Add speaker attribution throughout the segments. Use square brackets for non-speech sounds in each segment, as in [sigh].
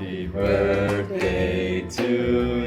Speaker 1: Happy birthday to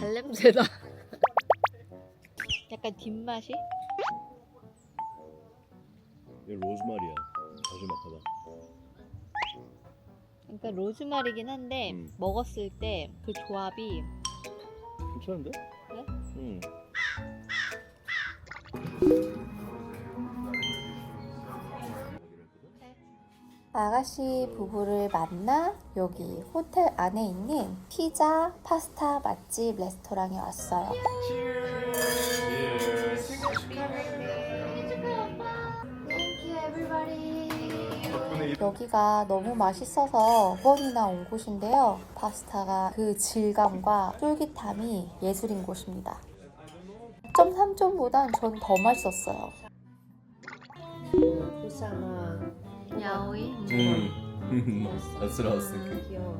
Speaker 2: 발냄새다. [laughs] 약간 뒷맛이?
Speaker 1: 이거 로즈마리야. 자주 맡아봐.
Speaker 2: 그러니까 로즈마리긴 한데
Speaker 1: 음.
Speaker 2: 먹었을 때 그 조합이
Speaker 1: 괜찮은데?
Speaker 2: 그래?
Speaker 1: 응.
Speaker 3: 아가씨 부부를 만나 여기 호텔 안에 있는 피자, 파스타 맛집 레스토랑에 왔어요. 여기가 너무 맛있어서 두 번이나 온 곳인데요. 파스타가 그 질감과 쫄깃함이 예술인 곳입니다. 3점보단 전 더 맛있었어요.
Speaker 2: 야오이.
Speaker 1: 음. That's what I was thinking.
Speaker 2: 귀여워.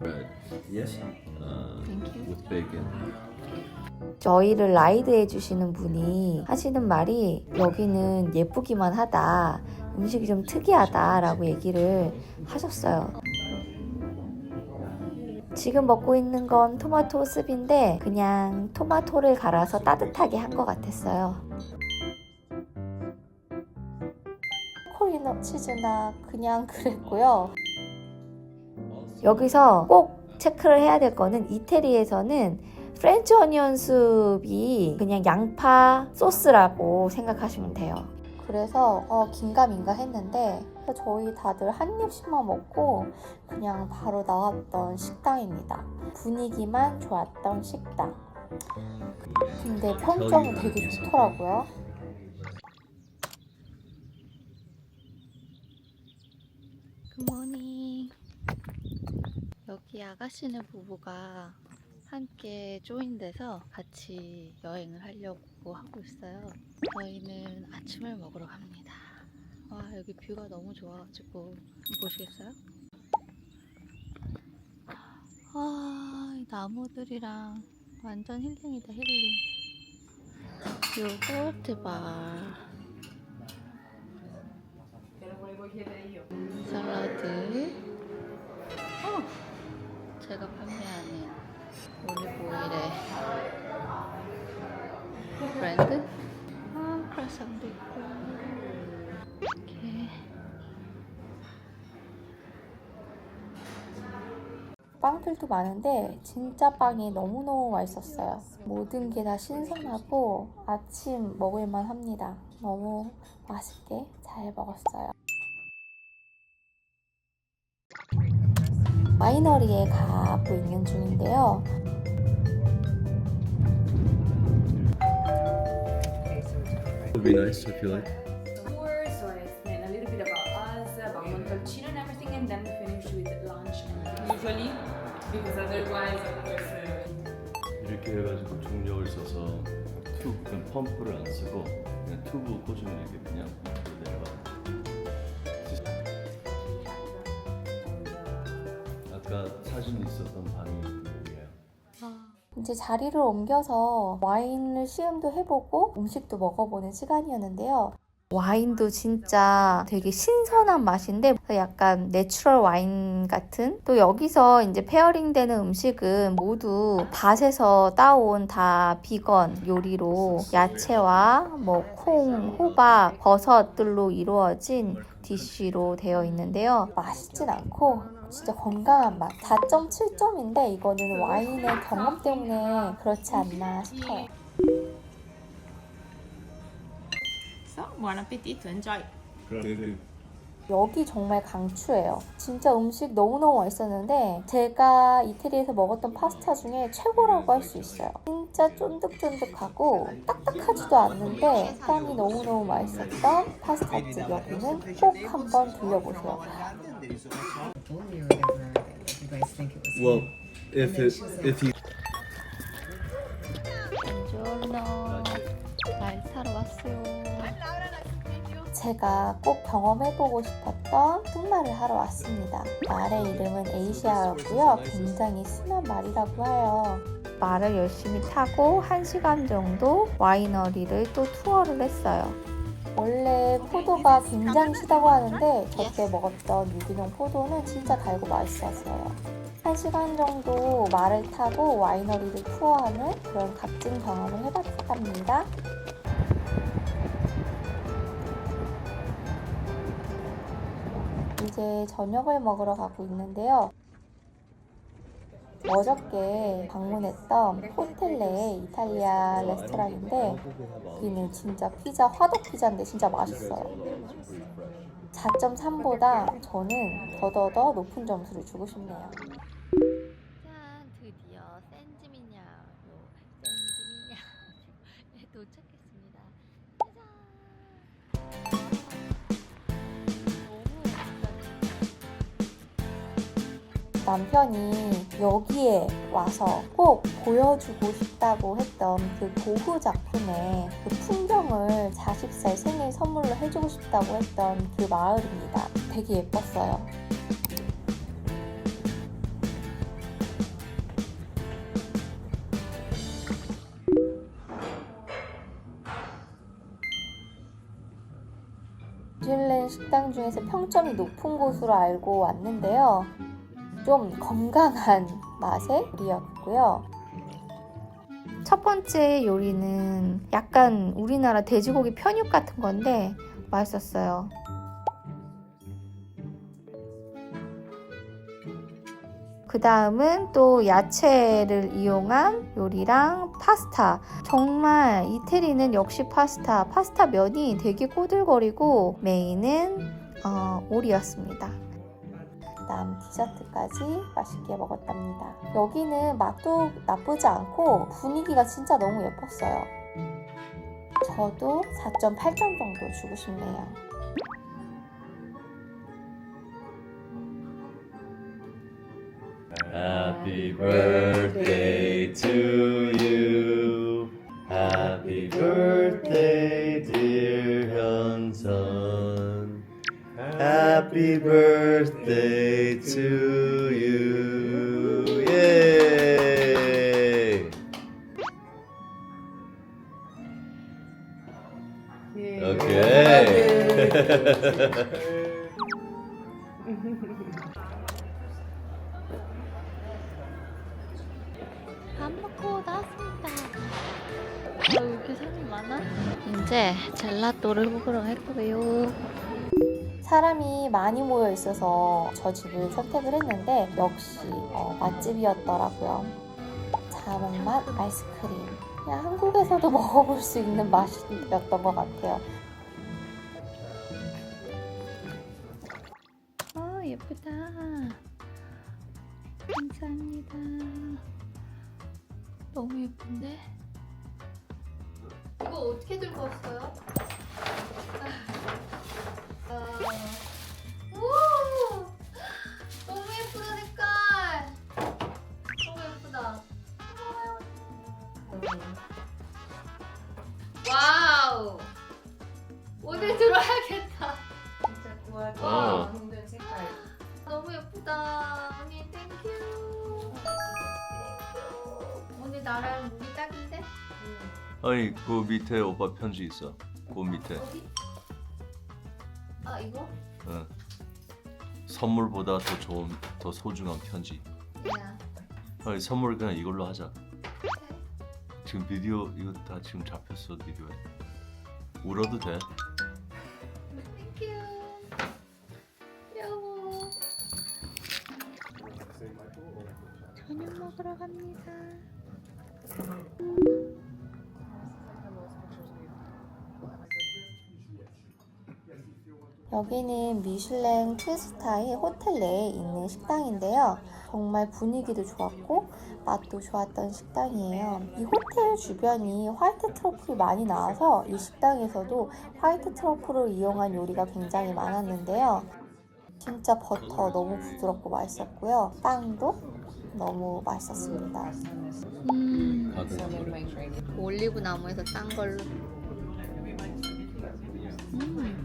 Speaker 1: Right. Yes. Uh,
Speaker 2: Thank you.
Speaker 1: with bacon.
Speaker 3: 저희를 라이드 해주시는 분이 하시는 말이 여기는 예쁘기만 하다. 음식이 좀 특이하다라고 얘기를 하셨어요. 지금 먹고 있는 건 토마토 습인데 그냥 토마토를 갈아서 따뜻하게 한 것 같았어요. 치즈나 그냥 그랬고요. 여기서 꼭 체크를 해야 될 거는 이태리에서는 프렌치 어니언 숲이 그냥 양파 소스라고 생각하시면 돼요. 그래서 어, 긴가민가 했는데 저희 다들 한 입씩만 먹고 그냥 바로 나왔던 식당입니다. 분위기만 좋았던 식당. 근데 평점이 되게 좋더라고요.
Speaker 2: 굿모닝. 여기 아가씨네 부부가 함께 조인돼서 같이 여행을 하려고 하고 있어요. 저희는 아침을 먹으러 갑니다. 와 여기 뷰가 너무 좋아가지고 보시겠어요? 와, 이 나무들이랑 완전 힐링이다 힐링. 요거트 바. 샐러드. 어, 제가 판매하는 올리브 오일의 브랜드. 아, 크라상도 있고. 이렇게.
Speaker 3: 빵들도 많은데 진짜 빵이 너무너무 맛있었어요. 모든 게 다 신선하고 아침 먹을만 합니다. 너무 맛있게 잘 먹었어요. 와이너리에 가고 있는 중인데요.
Speaker 1: It would be nice if you like.
Speaker 4: tour, so I explain a little bit about us, about Montalcino and everything, and then we finish with lunch. Usually, because otherwise, of course, uh,
Speaker 1: 이렇게 해가지고 중력을 써서 튜브, 그냥 펌프를 안 쓰고 그냥 튜브 꽂으면 이렇게 그냥 사진 있었던 방이 여기예요.
Speaker 3: 이제 자리를 옮겨서 와인을 시음도 해보고 음식도 먹어보는 시간이었는데요. 와인도 진짜 되게 신선한 맛인데 약간 내추럴 와인 같은 또 여기서 이제 페어링 되는 음식은 모두 밭에서 따온 다 비건 요리로 야채와 뭐 콩, 호박, 버섯들로 이루어진 디쉬로 되어 있는데요. 맛있진 않고 진짜 건강한 맛. 4.7점인데 이거는 와인의 경험 때문에 그렇지 않나 싶어요.
Speaker 4: so buon appetito, enjoy.
Speaker 1: 그래.
Speaker 3: 여기 정말 강추해요. 진짜 음식 너무너무 맛있었는데 제가 이태리에서 먹었던 파스타 중에 최고라고 할 수 있어요. 진짜 쫀득쫀득하고 딱딱하지도 않는데 식감이 너무너무 맛있었던 파스타집 여기는 꼭 한번 들려보세요.
Speaker 5: Or whatever that you guys think it was.
Speaker 1: Well,
Speaker 5: him.
Speaker 1: if it if
Speaker 3: 날 사러 왔어요. 제가 꼭 경험해보고 싶었던 승마를 하러 왔습니다. 말의 이름은 에이시아였고요. 굉장히 순한 말이라고 해요. 말을 열심히 타고 1시간 정도 와이너리를 또 투어를 했어요. 원래 포도가 굉장히 시다고 하는데 저때 먹었던 유기농 포도는 진짜 달고 맛있었어요. 1시간 정도 말을 타고 와이너리를 투어하는 그런 값진 경험을 해봤답니다. 이제 저녁을 먹으러 가고 있는데요. 어저께 방문했던 호텔 내 이탈리아 레스토랑인데 여기는 진짜 피자 화덕 피자인데 진짜 맛있어요. 4.3보다 저는 더더더 높은 점수를 주고 싶네요. 짠 드디어 샌지미냐요 샌지미냐에 [laughs] 도착했습니다. 남편이 여기에 와서 꼭 보여주고 싶다고 했던 그 고흐 작품의 그 풍경을 40살 생일 선물로 해주고 싶다고 했던 그 마을입니다. 되게 예뻤어요. 뉴질랜드 식당 중에서 평점이 높은 곳으로 알고 왔는데요. 좀 건강한 맛의 요리였고요. 첫 번째 요리는 약간 우리나라 돼지고기 편육 같은 건데 맛있었어요. 그 다음은 또 야채를 이용한 요리랑 파스타. 정말 이태리는 역시 파스타. 파스타 면이 되게 꼬들거리고 메인은 어, 오리였습니다. 그다음 디저트까지 맛있게 먹었답니다. 여기는 맛도 나쁘지 않고 분위기가 진짜 너무 예뻤어요. 저도 4.8점 정도 주고 싶네요.
Speaker 1: Hyunsun. Happy birthday to you. Yay! Okay. [laughs]
Speaker 3: 사람이 많이 모여 있어서 저 집을 선택을 했는데 역시 어, 맛집이었더라고요. 자몽맛 아이스크림. 그냥 한국에서도 [laughs] 먹어볼 수 있는 맛이었던 것 같아요. 아 예쁘다. 감사합니다. 너무 예쁜데? 이거 어떻게 들고 왔어요? 와우. 오늘 들어야겠다.
Speaker 5: 진짜 구하기
Speaker 1: 어.
Speaker 5: 힘든 색깔.
Speaker 3: 너무 예쁘다. 언니 땡큐. 땡큐. 오늘 나랑 무기 딱인데?
Speaker 1: 아니 그 밑에 오빠 편지 있어. 그 밑에.
Speaker 3: 어디? 아 이거?
Speaker 1: 응. 선물보다 더 좋은, 더 소중한 편지.
Speaker 3: 야.
Speaker 1: 아니 선물 그냥 이걸로 하자. 지금 비디오 이거 다 지금 잡혔어 비디오에. 울어도 돼.
Speaker 3: 여보. 저녁 먹으러 갑니다. 여기는 미슐랭 2스타의 호텔 내에 있는 식당인데요. 정말 분위기도 좋았고 맛도 좋았던 식당이에요. 이 호텔 주변이 화이트 트러플이 많이 나와서 이 식당에서도 화이트 트러플을 이용한 요리가 굉장히 많았는데요. 진짜 버터 너무 부드럽고 맛있었고요. 빵도 너무 맛있었습니다.
Speaker 2: 음. 올리브 나무에서 딴 걸로. 음,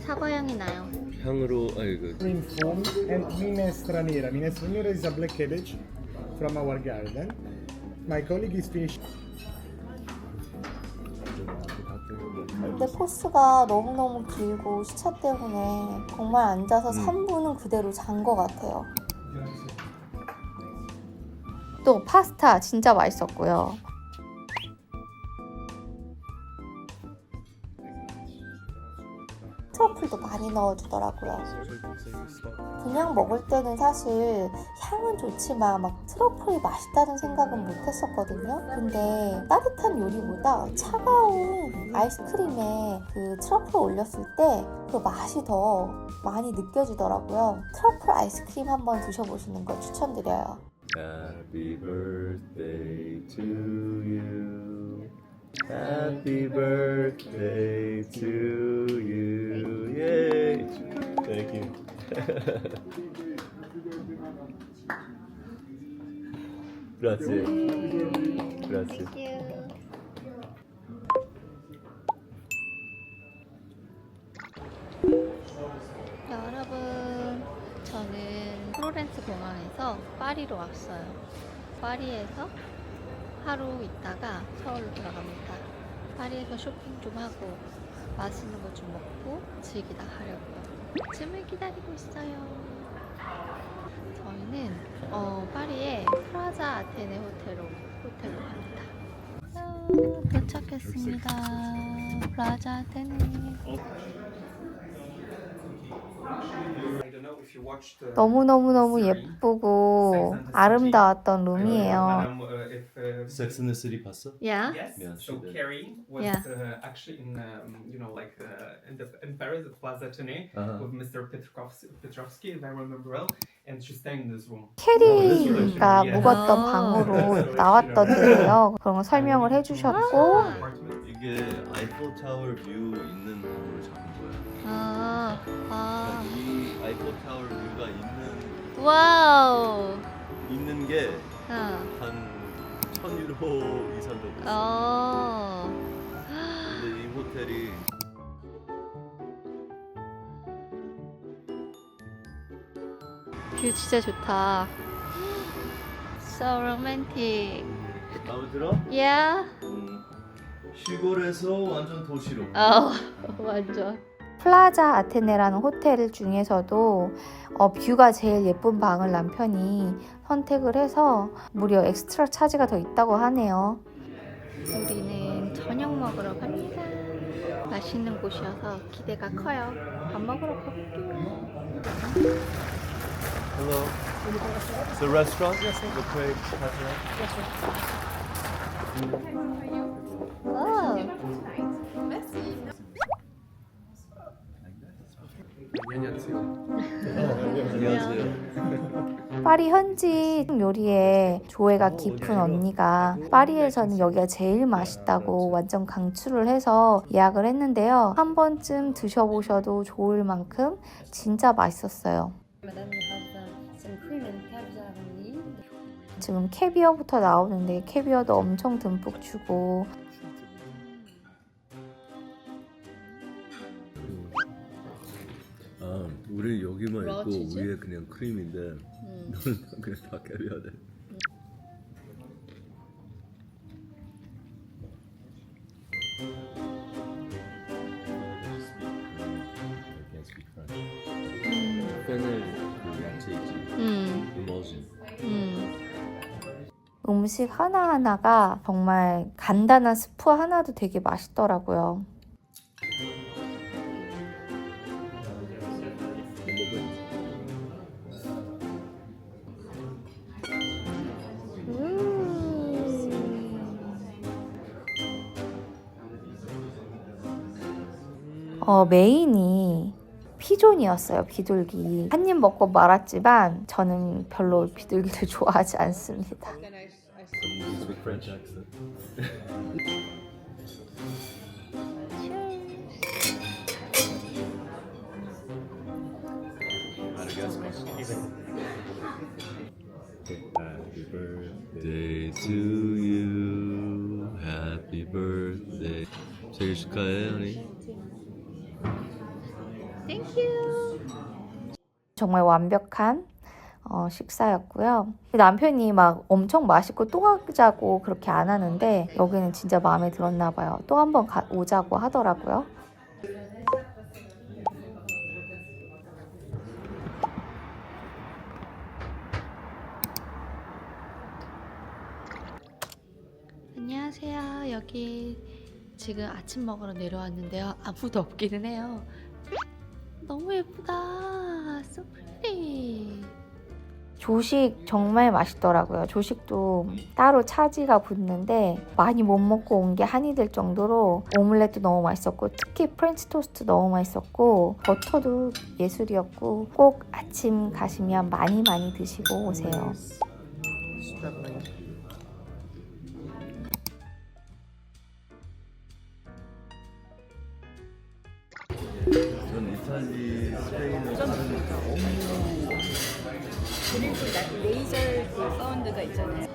Speaker 2: 사과 향이 나요.
Speaker 1: 향으로
Speaker 6: foam and is a black cabbage from our garden. My colleague is finishing.
Speaker 3: 근데 코스가 너무너무 길고 시차 때문에 정말 앉아서 3분은 그대로 잔 것 같아요. 또 파스타 진짜 맛있었고요. 트러플도 많이 넣어주더라고요. 그냥 먹을 때는 사실 향은 좋지만 막 트러플이 맛있다는 생각은 못 했었거든요. 근데 따뜻한 요리보다 차가운 아이스크림에 그 트러플을 올렸을 때 그 맛이 더 많이 느껴지더라고요. 트러플 아이스크림 한번 드셔보시는 걸 추천드려요.
Speaker 1: Happy birthday to you. Happy birthday to you. Yay. Thank you. Grazie. Grazie.
Speaker 2: 여러분, 저는 플로렌스 공항에서 파리로 왔어요. 파리에서 하루 있다가 서울로 돌아갑니다. 파리에서 쇼핑 좀 하고 맛있는 거 좀 먹고 즐기다 가려고요. 짐을 기다리고 있어요. 저희는 어, 파리의 프라자 아테네 호텔로 호텔로 갑니다. 아, 도착했습니다. 프라자 아테네.
Speaker 3: 너무너무너무 예쁘고 아름다웠던 룸이에요.
Speaker 1: Sex and the City 봤어?
Speaker 2: Yeah.
Speaker 7: Yes.
Speaker 1: Yeah,
Speaker 7: so
Speaker 1: she did.
Speaker 7: Carrie was
Speaker 2: Yeah.
Speaker 7: uh, actually in, um, you know, like uh, in, the, in Paris at Plaza Athénée
Speaker 1: Uh-huh.
Speaker 7: with Mr. Petrovsky, Petrovsky, if I remember well, and she's staying in this room.
Speaker 3: 캐리가
Speaker 7: 예.
Speaker 3: 묵었던
Speaker 2: 아.
Speaker 3: 방으로 나왔던 데예요. 그런 거 설명을 해주셨고.
Speaker 1: 이게 아이포 타워 뷰 있는 방으로 잡은 거야.
Speaker 2: 아, 아, 와우.
Speaker 1: 있는 게
Speaker 2: 어,
Speaker 1: 한 1000유로 이상 정도 있어.
Speaker 2: 어.
Speaker 1: 근데 이 호텔이
Speaker 2: 뷰 진짜 좋다. So romantic.
Speaker 1: 마음에 들어?
Speaker 2: Yeah.
Speaker 1: 음, 시골에서 완전 도시로.
Speaker 2: 어, [laughs] 완전.
Speaker 3: 플라자 아테네라는 호텔 중에서도 어, 뷰가 제일 예쁜 방을 남편이 선택을 해서 무려 엑스트라 차지가 더 있다고 하네요.
Speaker 2: 우리는 저녁 먹으러 갑니다. 맛있는 곳이어서 기대가 커요. 밥 먹으러 가볼게요.
Speaker 1: Hello. The restaurant? Yes, the Prague Cafe.
Speaker 2: 어,
Speaker 1: 안녕하세요.
Speaker 3: 파리 현지 요리에 조예가 깊은 언니가 파리에서는 여기가 제일 맛있다고 완전 강추를 해서 예약을 했는데요. 한 번쯤 드셔보셔도 좋을 만큼 진짜 맛있었어요. 지금 캐비어부터 나오는데 캐비어도 엄청 듬뿍 주고
Speaker 1: 우리 여기만
Speaker 2: 러
Speaker 1: 있고
Speaker 2: 치즈?
Speaker 1: 위에 그냥 크림인데
Speaker 2: 음.
Speaker 1: 너는 그냥 다 캐비어야 돼. 야채 있지.
Speaker 2: 음? 음.
Speaker 3: 음식 하나하나가 정말 간단한 스프 하나도 되게 맛있더라고요. 어, 메인이 피존이었어요, 비둘기. 한 입 먹고 말았지만 저는 별로 비둘기를 좋아하지 않습니다.
Speaker 1: 생일 축하해, honey.
Speaker 3: 정말 완벽한 어, 식사였고요. 남편이 막 엄청 맛있고 또 가자고 그렇게 안 하는데 여기는 진짜 마음에 들었나 봐요. 또 한 번 오자고 하더라고요.
Speaker 2: 안녕하세요. 여기 지금 아침 먹으러 내려왔는데요. 아무도 없기는 해요. 너무 예쁘다. So pretty.
Speaker 3: 조식 정말 맛있더라고요. 조식도 따로 차지가 붙는데 많이 못 먹고 온 게 한이 될 정도로 오믈렛도 너무 맛있었고 특히 프렌치 토스트 너무 맛있었고 버터도 예술이었고 꼭 아침 가시면 많이 많이 드시고 오세요.
Speaker 1: 전 이탈리, 스페인을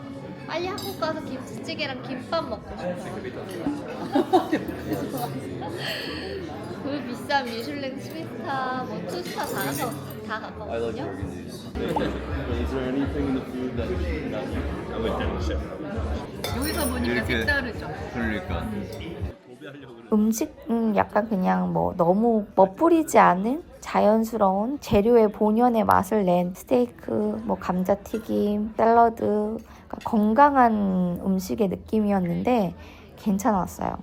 Speaker 2: 빨리 한국 가서 김치찌개랑 김밥 먹고 싶어요. 그 비싼 미슐랭 스위스타, 뭐 투스타 다 가서 다 갔거든요.
Speaker 1: Is there anything in the food that you? I like them chef.
Speaker 4: 여기서 보니까
Speaker 1: 이렇게-
Speaker 4: 색다르죠.
Speaker 1: 그러니까.
Speaker 3: 음식은 약간 그냥 뭐 너무 멋부리지 않은 자연스러운 재료의 본연의 맛을 낸 스테이크, 뭐 감자튀김, 샐러드 그러니까 건강한 음식의 느낌이었는데 괜찮았어요.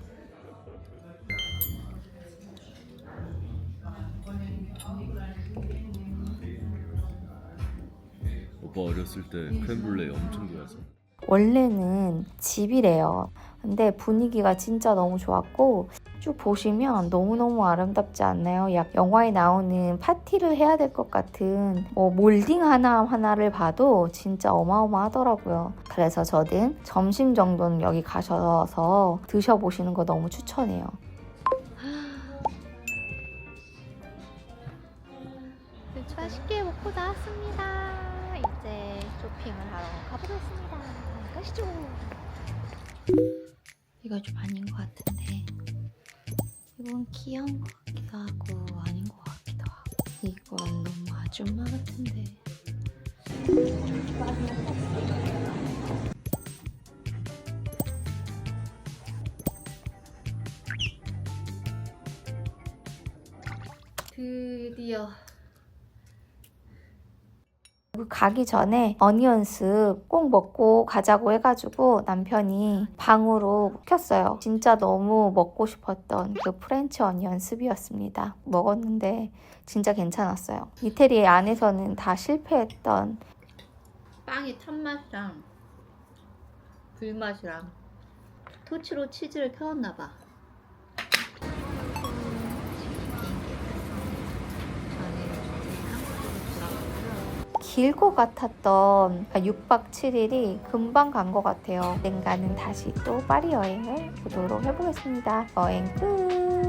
Speaker 1: 오빠 어렸을 때 크렘블레 엄청 좋아했어.
Speaker 3: 원래는 집이래요. 근데 분위기가 진짜 너무 좋았고 쭉 보시면 너무너무 아름답지 않나요? 약 영화에 나오는 파티를 해야 될 것 같은 뭐 몰딩 하나 하나를 봐도 진짜 어마어마하더라고요. 그래서 저는 점심 정도는 여기 가셔서 드셔보시는 거 너무 추천해요.
Speaker 2: 맛있게 먹고 나왔습니다. 이제 쇼핑을 하러 가보겠습니다. 가시죠. 이거 좀 아닌 것 같은데. 이건 귀여운 것 같기도 하고 아닌 것 같기도 하고. 이건 너무 아줌마 같은데. 드디어
Speaker 3: 가기 전에 어니언스 꼭 먹고 가자고 해가지고 남편이 방으로 켰어요. 진짜 너무 먹고 싶었던 그 프렌치 어니언 스비였습니다. 먹었는데 진짜 괜찮았어요. 이태리 안에서는 다 실패했던
Speaker 2: 빵의 탄맛이랑 불맛이랑 토치로 치즈를 켜놨나 봐.
Speaker 3: 길것 같았던 6박 7일이 금방 간 것 같아요. 언젠가는 다시 또 파리 여행을 보도록 해보겠습니다. 여행 끝!